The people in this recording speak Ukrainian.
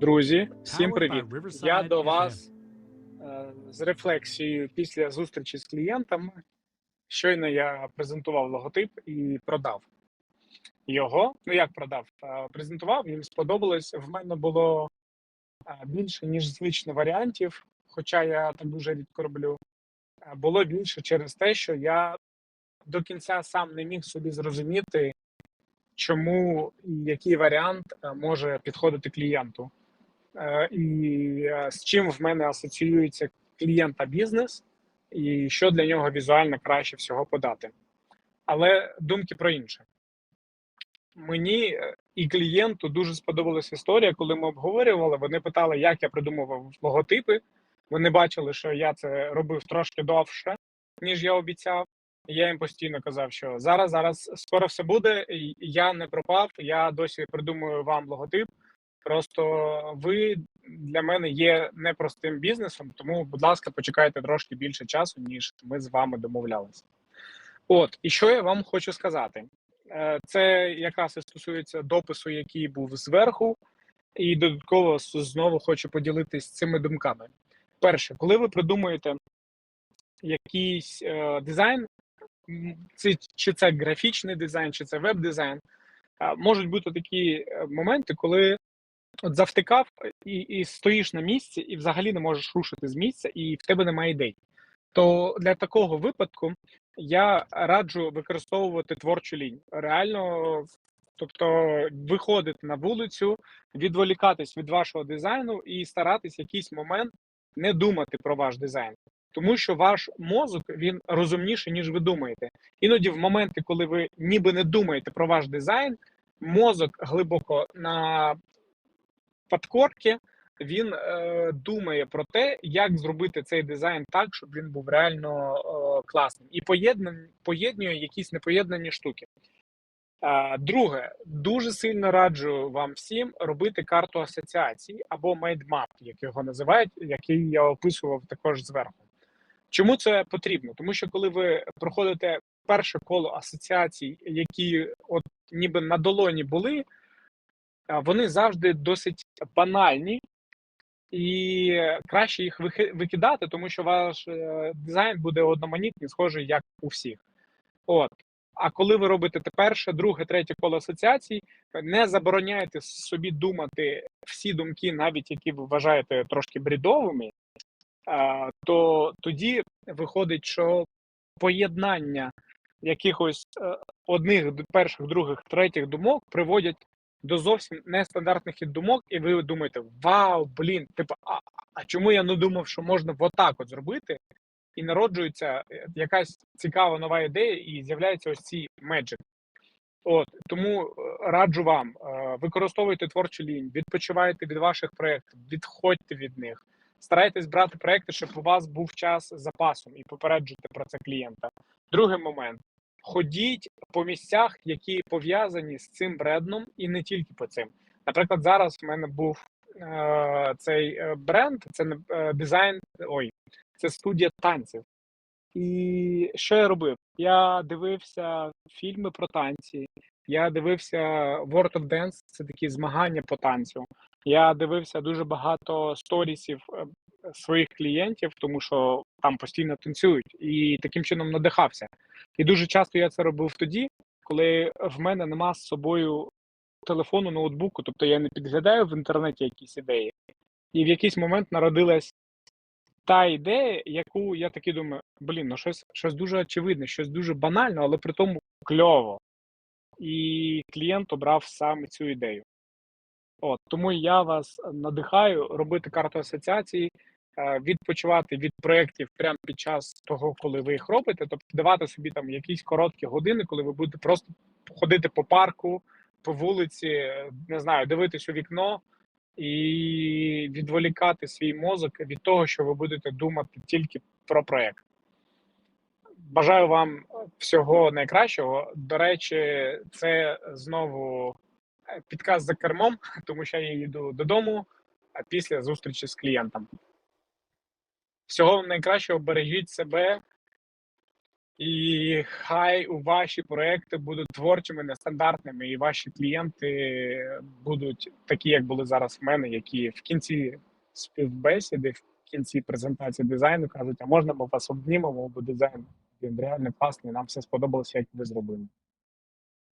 Друзі, всім привіт! Я до вас е, з рефлексією після зустрічі з клієнтами. Щойно я презентував логотип і продав його. Ну як продав? Е, презентував, їм сподобалось. В мене було е, більше, ніж звично варіантів, хоча я так дуже рідко роблю. Було більше через те, що я до кінця сам не міг собі зрозуміти, чому і який варіант може підходити клієнту. Е, і е, з чим в мене асоціюється клієнта бізнес, і що для нього візуально краще всього подати. Але думки про інше. Мені е, і клієнту дуже сподобалась історія, коли ми обговорювали. Вони питали, як я придумував логотипи. Вони бачили, що я це робив трошки довше, ніж я обіцяв. Я їм постійно казав, що зараз, зараз скоро все буде. Я не пропав. Я досі придумую вам логотип. Просто ви для мене є непростим бізнесом, тому, будь ласка, почекайте трошки більше часу, ніж ми з вами домовлялися. От, і що я вам хочу сказати, Е, це якраз і стосується допису, який був зверху, і додатково знову хочу поділитись цими думками. Перше, коли ви придумуєте якийсь е, дизайн, це, чи це графічний дизайн, чи це веб-дизайн, е, можуть бути такі е, моменти, коли от завтикав і, і стоїш на місці, і взагалі не можеш рушити з місця, і в тебе немає ідей. То для такого випадку я раджу використовувати творчу лінь. Реально, тобто виходити на вулицю, відволікатись від вашого дизайну і старатись якийсь момент не думати про ваш дизайн. Тому що ваш мозок він розумніший, ніж ви думаєте. Іноді, в моменти, коли ви ніби не думаєте про ваш дизайн, мозок глибоко на подкорки, він е, думає про те, як зробити цей дизайн так, щоб він був реально е, класним, і поєднан- поєднує якісь непоєднані штуки. Е, друге, дуже сильно раджу вам всім робити карту асоціацій або майдмап, як його називають, який я описував також зверху. Чому це потрібно? Тому що коли ви проходите перше коло асоціацій, які от ніби на долоні були, вони завжди досить банальні, і краще їх викидати, тому що ваш е, дизайн буде одноманітний, схожий як у всіх. От. А коли ви робите те перше, друге, третє коло асоціацій, не забороняйте собі думати всі думки, навіть які ви вважаєте трошки брідовими, то тоді виходить, що поєднання якихось е, одних, перших, других, третіх думок приводять до зовсім нестандартних думок, і ви думаєте: Вау, блін, типу, а, а чому я не думав, що можна отак от зробити? І народжується е, якась цікава нова ідея, і з'являється ось ці меджик. От тому е, раджу вам е, використовуйте творчу лінь, відпочивайте від ваших проєктів, відходьте від них. Старайтесь брати проекти, щоб у вас був час запасом і попереджуйте про це клієнта. Другий момент: ходіть по місцях, які пов'язані з цим брендом, і не тільки по цим. Наприклад, зараз в мене був е, цей е, бренд, це е, дизайн. Ой, це студія танців. І що я робив? Я дивився фільми про танці. Я дивився World of Dance, це такі змагання по танцю. Я дивився дуже багато сторісів е, своїх клієнтів, тому що там постійно танцюють, і таким чином надихався. І дуже часто я це робив тоді, коли в мене нема з собою телефону, ноутбуку, тобто я не підглядаю в інтернеті якісь ідеї. І в якийсь момент народилась та ідея, яку я таки думаю, блін, ну щось, щось дуже очевидне, щось дуже банально, але при тому кльово. І клієнт обрав саме цю ідею. От, тому я вас надихаю робити карту асоціації, е, відпочивати від проєктів прямо під час того, коли ви їх робите, тобто давати собі там якісь короткі години, коли ви будете просто ходити по парку, по вулиці, не знаю, дивитись у вікно і відволікати свій мозок від того, що ви будете думати тільки про проєкт. Бажаю вам всього найкращого. До речі, це знову підказ за кермом, тому що я їду додому після зустрічі з клієнтом. Всього найкращого, бережіть себе І хай у ваші проекти будуть творчими, нестандартними, і ваші клієнти будуть такі, як були зараз в мене, які в кінці співбесіди, в кінці презентації дизайну кажуть, а можна ми вас обнімемо, бо дизайн він реально класний, нам все сподобалося, як ви зробили.